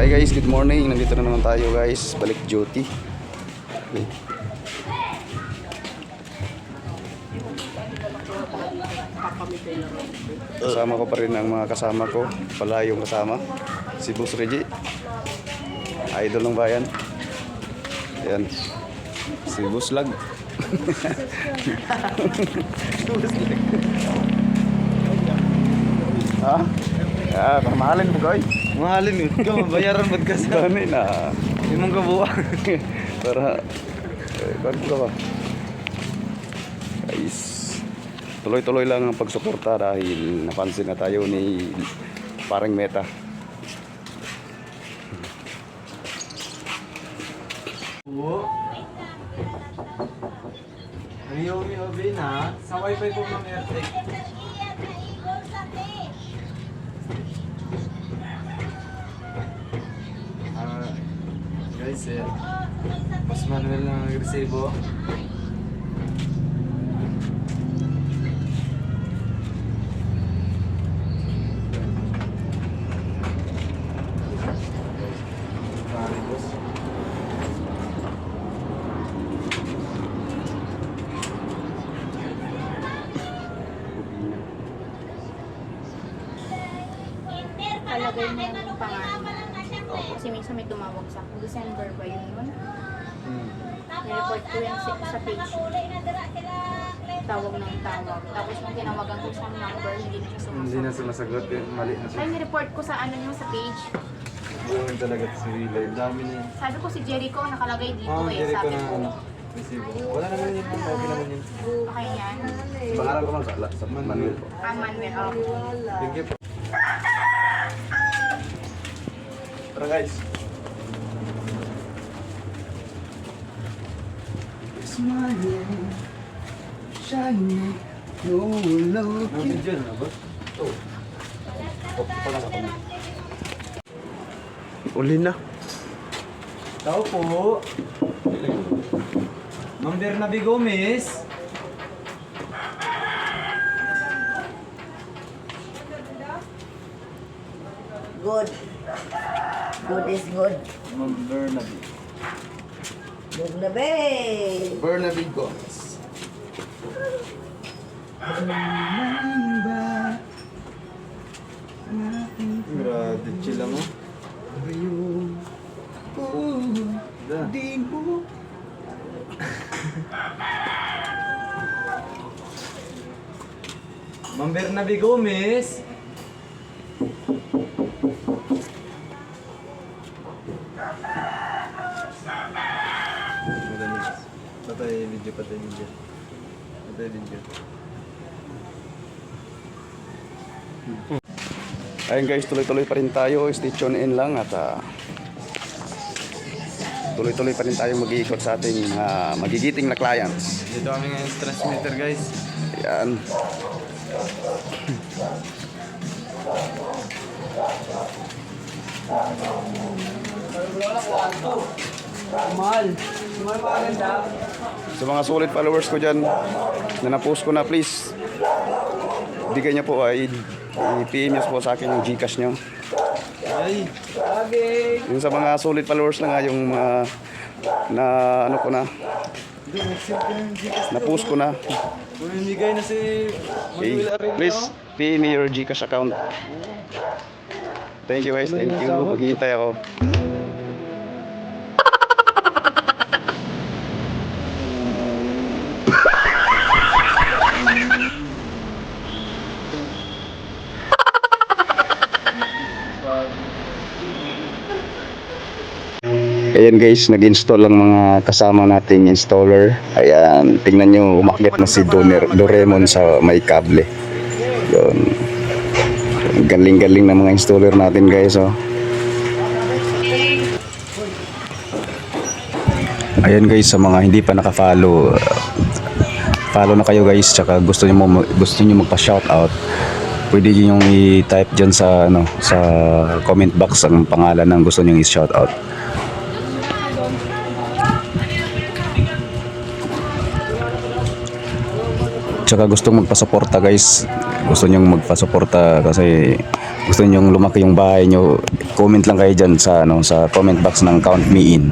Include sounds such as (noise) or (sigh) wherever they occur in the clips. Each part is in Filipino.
Hi guys, good morning. Nandito na naman tayo guys. Balik duty. Okay. Kasama ko pa rin ang mga kasama ko. Pala yung kasama. Si Boss Reggie. Idol ng bayan. Ayan. Si Boss Lag. (laughs) ha? Ah, mahalin mo koy. Mahalin yun. Ikaw, mabayaran ba't ka sa... Dami na. Hindi mong kabuha. (laughs) Para, eh, kwan ko ba? Guys, tuloy-tuloy lang ang pagsuporta dahil napansin na tayo ni parang meta. Oo. Xiaomi Obi na. Sa wifi ko ng AirTag. Ah, guys, eh. Mas manuel na nagresibo. Sorry, boss. Talagay mo yung pangalan. Kasi minsan may tumawag sa akin. December ba yun nun? Hmm. Nireport ko yan sa, sa page. Tawag ng tawag. Tapos nung tinawagan ko siyang number, hindi na siya Hindi na sumasagot. sumasagot yun. Mali na siya. Ay, nireport ko sa ano nyo sa page. Buwan talaga si live. Dami yun. Sabi ko si Jericho nakalagay dito Oh, eh. Jericho Sabi na ko, ano. Wala naman yun. Okay naman yun. okay yan. Pangarap ko man sa, Manuel po. Ah, Manuel, okay. Thank you po. Tara guys. Smiling, shining, no looking. Video na ba? Uli na. Tao po. Ma'am Bernabe Gomez. Good. Good is good. Ma'am Bernabe. Good na be. Bernabe Gomez. Grabe, chill lang mo. Da. Ma'am Bernabe Gomez. Patay video, patay video. Patay video. Ayun guys, tuloy-tuloy pa rin tayo. Stay tuned in lang at ah, tuloy-tuloy pa rin tayo mag-iikot sa ating ah, magigiting na clients. Dito kami ngayon sa transmitter guys. Yan. Mahal. Mahal maganda. Sa mga solid followers ko dyan, na na-post ko na please, bigay niyo po ay i-PM niyo po sa akin yung Gcash niyo. Ay. Okay. Yung sa mga solid followers na nga, yung mga na ano ko na, na-post ko na. Bumimigay na si Manuel Arellano. please, pay me your Gcash account. Thank you guys, thank you. Maghihintay ako. Ayan guys, nag-install ang mga kasama nating installer. Ayan, tingnan nyo, umakyat na si Doner, Doremon sa may kable. Yun. Galing-galing ng mga installer natin guys, oh. Ayan guys, sa mga hindi pa naka-follow, follow na kayo guys, tsaka gusto niyo mo gusto niyo magpa-shoutout. Pwede niyo yung i-type diyan sa ano, sa comment box ang pangalan ng gusto niyo i-shoutout. Tsaka gustong magpasuporta guys, gusto nyong magpasuporta kasi gusto nyong lumaki yung bahay nyo, comment lang kayo dyan sa, ano, sa comment box ng Count Me In.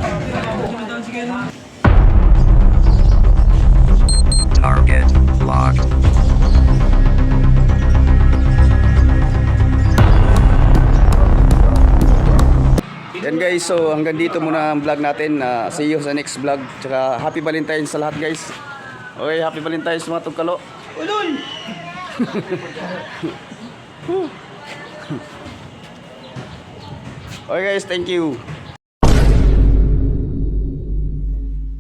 Yan guys, so hanggang dito muna ang vlog natin. Uh, see you sa next vlog. Tsaka happy Valentine's sa lahat guys. Okay, happy Valentine's mga tugkalo. Ulol! (laughs) okay guys, thank you.